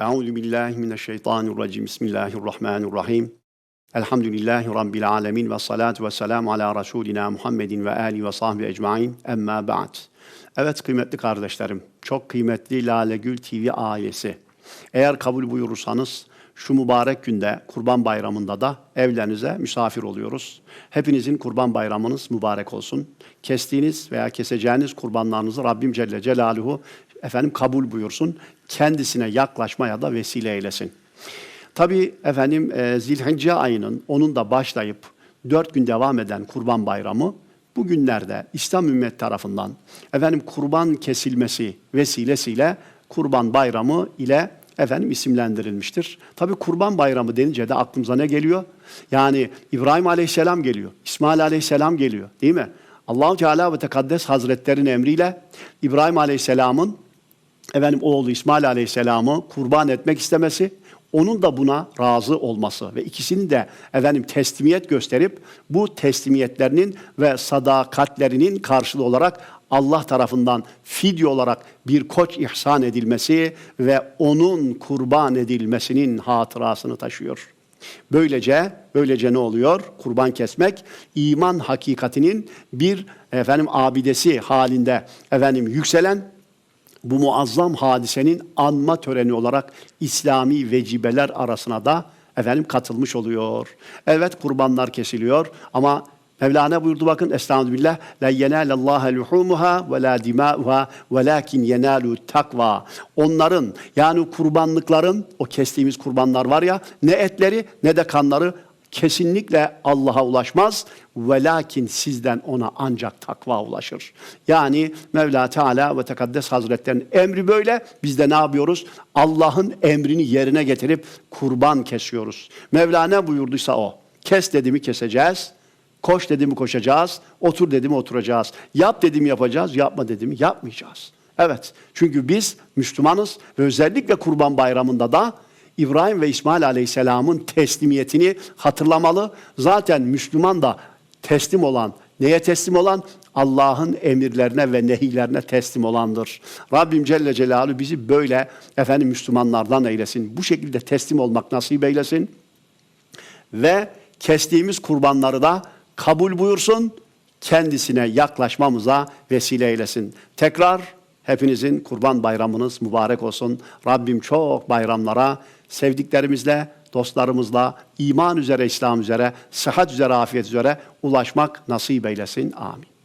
Euzu billahi mineşşeytanirracim. Bismillahirrahmanirrahim. Elhamdülillahi Rabbil alemin ve salatu ve selamu ala Resulina Muhammedin ve ali ve sahbihi ecmain. Emma ba'd. Evet kıymetli kardeşlerim, çok kıymetli Lale Gül TV ailesi. Eğer kabul buyurursanız şu mübarek günde Kurban Bayramı'nda da evlerinize misafir oluyoruz. Hepinizin Kurban Bayramınız mübarek olsun. Kestiğiniz veya keseceğiniz kurbanlarınızı Rabbim Celle Celaluhu efendim kabul buyursun. Kendisine yaklaşmaya da vesile eylesin. Tabii efendim e, Zilhicce ayının onun da başlayıp dört gün devam eden Kurban Bayramı bugünlerde İslam ümmet tarafından efendim kurban kesilmesi vesilesiyle Kurban Bayramı ile efendim isimlendirilmiştir. Tabii Kurban Bayramı denince de aklımıza ne geliyor? Yani İbrahim Aleyhisselam geliyor, İsmail Aleyhisselam geliyor, değil mi? Allahu Teala ve Tekaddes Hazretlerinin emriyle İbrahim Aleyhisselam'ın efendim oğlu İsmail Aleyhisselam'ı kurban etmek istemesi, onun da buna razı olması ve ikisinin de efendim teslimiyet gösterip bu teslimiyetlerinin ve sadakatlerinin karşılığı olarak Allah tarafından fidye olarak bir koç ihsan edilmesi ve onun kurban edilmesinin hatırasını taşıyor. Böylece böylece ne oluyor? Kurban kesmek iman hakikatinin bir efendim abidesi halinde efendim yükselen bu muazzam hadisenin anma töreni olarak İslami vecibeler arasına da efendim katılmış oluyor. Evet kurbanlar kesiliyor ama Mevlana buyurdu bakın Estağfirullah la yenalallaha luhumuha ve la dima'uha velakin yenalu takva. Onların yani kurbanlıkların o kestiğimiz kurbanlar var ya ne etleri ne de kanları kesinlikle Allah'a ulaşmaz. Velakin sizden ona ancak takva ulaşır. Yani Mevla Teala ve Tekaddes Hazretlerinin emri böyle. Biz de ne yapıyoruz? Allah'ın emrini yerine getirip kurban kesiyoruz. Mevla ne buyurduysa o. Kes dedi mi keseceğiz. Koş dedi mi koşacağız. Otur dedi mi oturacağız. Yap dedi yapacağız. Yapma dedi yapmayacağız. Evet. Çünkü biz Müslümanız ve özellikle Kurban Bayramı'nda da İbrahim ve İsmail Aleyhisselam'ın teslimiyetini hatırlamalı. Zaten Müslüman da teslim olan, neye teslim olan? Allah'ın emirlerine ve nehirlerine teslim olandır. Rabbim Celle Celaluhu bizi böyle efendim Müslümanlardan eylesin. Bu şekilde teslim olmak nasip eylesin. Ve kestiğimiz kurbanları da kabul buyursun, kendisine yaklaşmamıza vesile eylesin. Tekrar hepinizin kurban bayramınız mübarek olsun. Rabbim çok bayramlara sevdiklerimizle, dostlarımızla, iman üzere, İslam üzere, sıhhat üzere, afiyet üzere ulaşmak nasip eylesin. Amin.